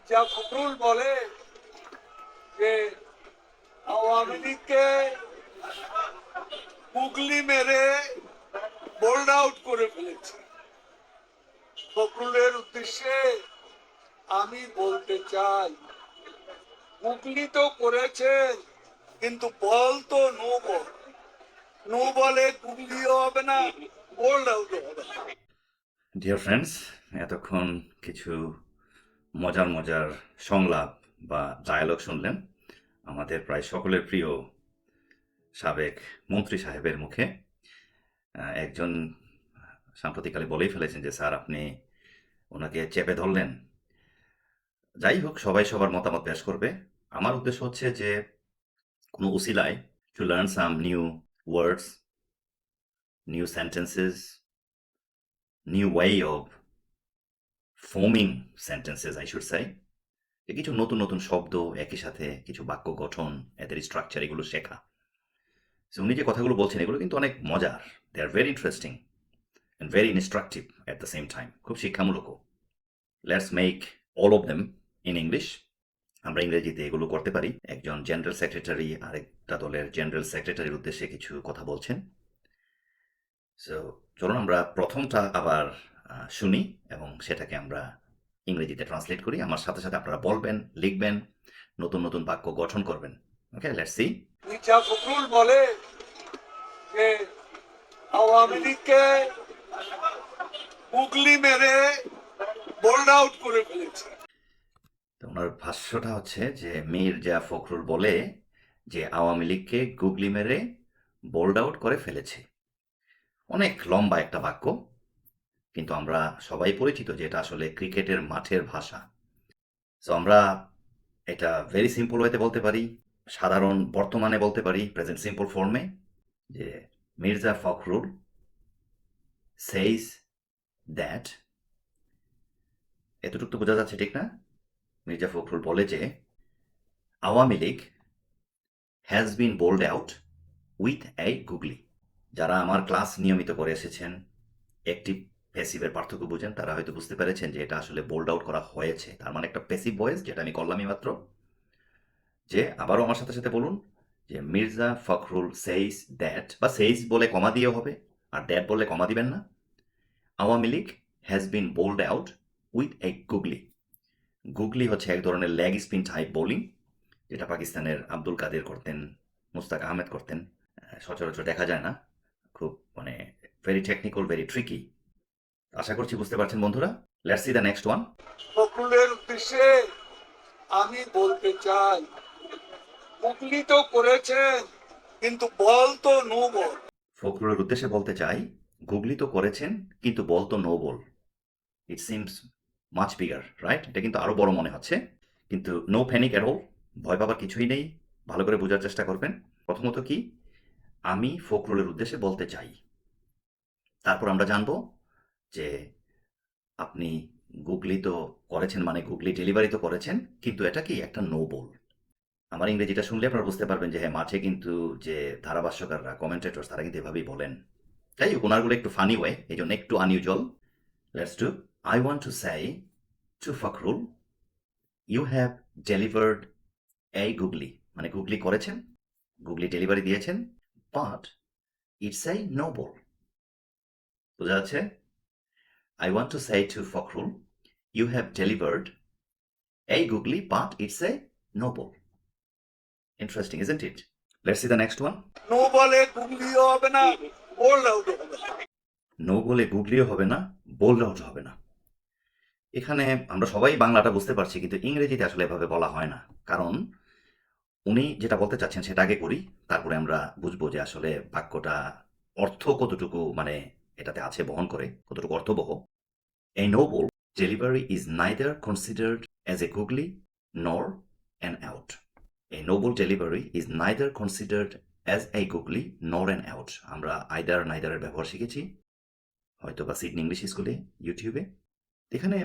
মির্জা ফখরুল বলে যে আওয়ামী লীগকে গুগলি মেরে বোল্ড আউট করে ফেলেছে। ফখরুলের উদ্দেশ্যে আমি বলতে চাই গুগলি তো করেছেন, কিন্তু বল তো নো বল নো বলে গুগলিও হবে না, বোল্ড আউট হবে না। ডিয়ার ফ্রেন্ডস এতক্ষণ কিছু মজার মজার সংলাপ বা ডায়ালগ শুনলেন আমাদের প্রায় সকলের প্রিয় সাবেক মন্ত্রী সাহেবের মুখে। একজন সাম্প্রতিককালে বলেই ফেলেছেন যে, স্যার, আপনি ওনাকে চেপে ধরলেন। যাই হোক, সবাই সবার মতামত পেশ করবে। আমার উদ্দেশ্য হচ্ছে যে, কোনো উসিলায় to learn some new words new sentences new way of forming sentences I should say কিছু নতুন নতুন শব্দ, একই সাথে কিছু বাক্য গঠন, এদের স্ট্রাকচার এগুলো শেখা। উনি যে কথাগুলো বলছেন, এগুলো কিন্তু অনেক মজার। They are very interesting and very instructive at the same time খুব শিক্ষামূলকও let's make all of them in English আমরা ইংরেজিতে এগুলো করতে পারি। একজন জেনারেল সেক্রেটারি আরেকটা দলের জেনারেল সেক্রেটারির উদ্দেশ্যে কিছু কথা বলছেন। সো চলুন আমরা প্রথমটা আবার শুনি এবং সেটাকে আমরা ইংরেজিতে ট্রান্সলেট করি। আমার সাথে সাথে আপনারা বলবেন লিখবেন নতুন নতুন বাক্য গঠন করবেন। Okay let's see Mirza Fakhrul বলে যে আওয়ামী লীগকে গুগলি মেরে বোল্ড আউট করে ফেলেছে। তো ওনার ভাষ্যটা হচ্ছে যে মির্জা ফখরুল বলে যে আওয়ামী লীগকে গুগলি মেরে বোল্ড আউট করে ফেলেছে। অনেক লম্বা একটা বাক্য। কিন্তু আমরা সবাই পরিচিত যে এটা আসলে ক্রিকেটের মাঠের ভাষা। সো আমরা এটা ভেরি সিম্পল ওয়েতে বলতে পারি, সাধারণ বর্তমানে বলতে পারি প্রেজেন্ট সিম্পল ফর্মে যে মির্জা ফখরুল সেইজ দ্যাট এতটুকু তো বোঝা যাচ্ছে, ঠিক না? মির্জা ফখরুল বলে যে, Awami League has been bowled out with এই গুগলি যারা আমার ক্লাস নিয়মিত করে এসেছেন, একটি প্যাসিভের পার্থক্য বুঝেন, তারা হয়তো বুঝতে পেরেছেন যে এটা আসলে বোল্ড আউট করা হয়েছে। তার মানে একটা প্যাসিভ ভয়েস যেটা আমি করলামই মাত্র, যে আবারও আমার সাথে সাথে বলুন যে মির্জা ফখরুল সেইস দ্যাট বা সেইস বলে কমা দিয়ে হবে, আর দ্যাট বললে কমা দিবেন না। Awami League has been bowled out with a googly googly হচ্ছে এক ধরনের লেগ স্পিন টাইপ বোলিং যেটা পাকিস্তানের আব্দুল কাদের করতেন, মুস্তাক আহমেদ করতেন। সচরাচর দেখা যায় না। খুব মানে ভেরি টেকনিক্যাল ভেরি ট্রিকি আশা করছি বুঝতে পারছেন বন্ধুরা। Let's see the next one ফখরুলের উদ্দেশ্যে আমি বলতে চাই গুগলি তো করেছেন কিন্তু বল তো নো বল ফখরুলের উদ্দেশ্যে বলতে চাই গুগলি তো করেছেন কিন্তু বল তো no ball it seems much bigger right এটা কিন্তু আরও বড় মনে হচ্ছে। কিন্তু নো প্যানিক অ্যাট অল ভয় পাবার কিছুই নেই। ভালো করে বোঝার চেষ্টা করবেন। প্রথমত কি আমি ফখরুলের উদ্দেশ্যে বলতে চাই। তারপর আমরা জানব যে আপনি গুগলি তো করেছেন মানে গুগলি ডেলিভারি তো করেছেন, কিন্তু এটা কি একটা নো বল আমার ইংরেজিটা শুনলে আপনারা বুঝতে পারবেন যে হ্যাঁ মাঠে কিন্তু যে ধারাভাষ্যকাররা কমেন্টেটর তারা কিন্তু এভাবেই বলেন। হোক, ওনারগুলো একটু ফানি ওয়ে এই জন্য একটু unusual let's to I want to say to Fakhrul you have delivered এই গুগলি মানে গুগলি করেছেন গুগলি ডেলিভারি দিয়েছেন বাট ইটস এই নো বোল বোঝা যাচ্ছে? I want to say to Fakhrul you have delivered এই googly but it's a no ball interesting isn't it let's see the next one no বলে গুগলিও হবে না বোল্ড আউট হবে না নো বলে গুগলিও হবে না বোল্ড আউট হবে না এখানে আমরা সবাই বাংলাটা বুঝতে পারছি কিন্তু ইংরেজিতে আসলে এভাবে বলা হয় না। কারণ উনি যেটা বলতে চাচ্ছেন সেটা আগে করি তারপরে আমরা বুঝব যে আসলে বাক্যটা অর্থ কতটুকু মানে এটাতে আছে বহন করে কতটুকু অর্থবহ। A no ball delivery is neither considered as a googly nor an out a no ball delivery is neither considered as a googly nor an out আমরা আইদার নাইদারের ব্যবহার শিখেছি হয়তো বা সিডনি ইংলিশ স্কুলে ইউটিউবে এখানে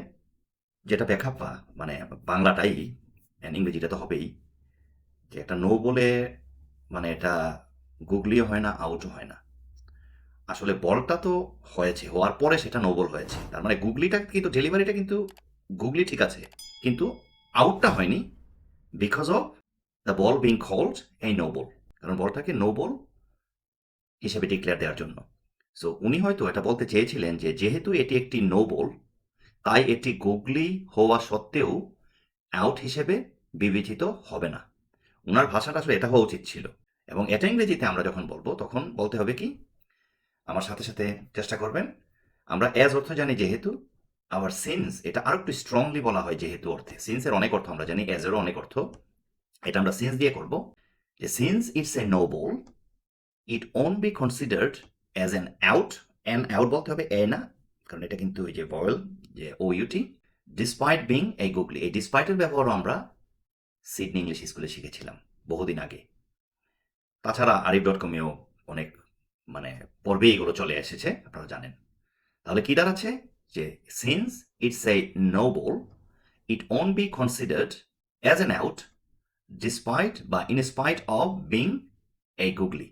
যেটা ব্যাখ্যা মানে বাংলাটাই ইংরেজিটা তো হবেই, যে একটা নো বলে মানে এটা গুগলিও হয় না আউটও হয় না। আসলে বলটা তো হয়েছে, হওয়ার পরে সেটা নো বল হয়েছে। তার মানে গুগলিটা কিন্তু ডেলিভারিটা কিন্তু গুগলি ঠিক আছে, কিন্তু আউটটা হয়নি because of the ball being called এই নো বল কারণ বলটাকে নো বল হিসেবে ডিক্লেয়ার দেওয়ার জন্য। সো উনি হয়তো এটা বলতে চেয়েছিলেন যে, যেহেতু এটি একটি নো বল তাই এটি গুগলি হওয়া সত্ত্বেও আউট হিসেবে বিবেচিত হবে না। ওনার ভাষাটা আসলে এটা হওয়া উচিত ছিল। এবং এটা ইংরেজিতে আমরা যখন বলব, তখন বলতে হবে কি? আমার সাথে সাথে চেষ্টা করবেন। আমরা অ্যাজ অর্থ জানি যেহেতু আবার সিন্স এটা আরও একটু স্ট্রংলি বলা হয় যেহেতু অর্থে। সিন্সের অনেক অর্থ আমরা জানি অ্যাজেরও অনেক অর্থ। এটা আমরা সিন্স দিয়ে করব। যে since it's a no ball it won't be considered as an out an out বলতে হবে এ না, কারণ এটা কিন্তু ওই যে বয়েল যে ও ইউটি ডিসপাইট বিং এই গুগলি এই ডিসপাইটের ব্যবহারও আমরা সিডনি ইংলিশ স্কুলে শিখেছিলাম বহুদিন আগে। তাছাড়া আরিফ ডট কমেও অনেক মানে পর্বে এগুলো চলে এসেছে, আপনারা জানেন। তাহলে কি দাঁড়াচ্ছে যে since it's a no ball it won't be considered as an out despite বা ইনস্পাইট অফ বিং এই গুগলি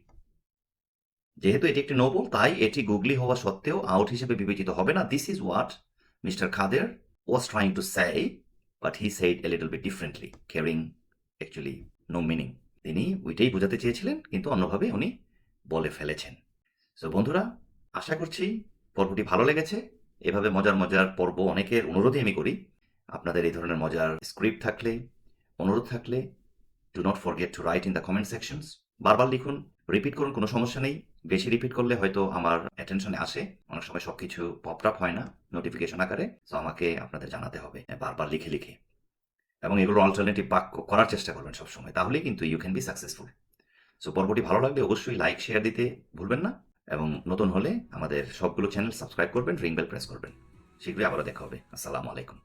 যেহেতু এটি একটি নোবল তাই এটি গুগলি হওয়া সত্ত্বেও আউট হিসেবে বিবেচিত হবে না। This is what mister Khader was trying to say but he said a little bit differently carrying actually no meaning তিনি ওইটাই বোঝাতে চেয়েছিলেন, কিন্তু অন্যভাবে উনি বলে ফেলেছেন। সো বন্ধুরা, আশা করছি পর্বটি ভালো লেগেছে। এভাবে মজার মজার পর্ব অনেকের অনুরোধই আমি করি। আপনাদের এই ধরনের মজার স্ক্রিপ্ট থাকলে, অনুরোধ থাকলে do not forget to write in the comment sections বারবার লিখুন রিপিট করুন, কোনো সমস্যা নেই। বেশি রিপিট করলে হয়তো আমার অ্যাটেনশনে আসে। অনেক সময় সবকিছু পপ আপ হয় না নোটিফিকেশন আকারে। তো আমাকে আপনাদের জানাতে হবে, বারবার লিখে লিখে। এবং এগুলো অল্টারনেটিভ বাক্য করার চেষ্টা করবেন সবসময়। তাহলেই কিন্তু you can be successful so পর্বটি ভালো লাগলে অবশ্যই লাইক শেয়ার দিতে ভুলবেন না এবং নতুন হলে আমাদের সবগুলো চ্যানেল সাবস্ক্রাইব করবেন রিং বেল প্রেস করবেন। শীঘ্রই আবারও দেখা হবে। আসসালামু আলাইকুম।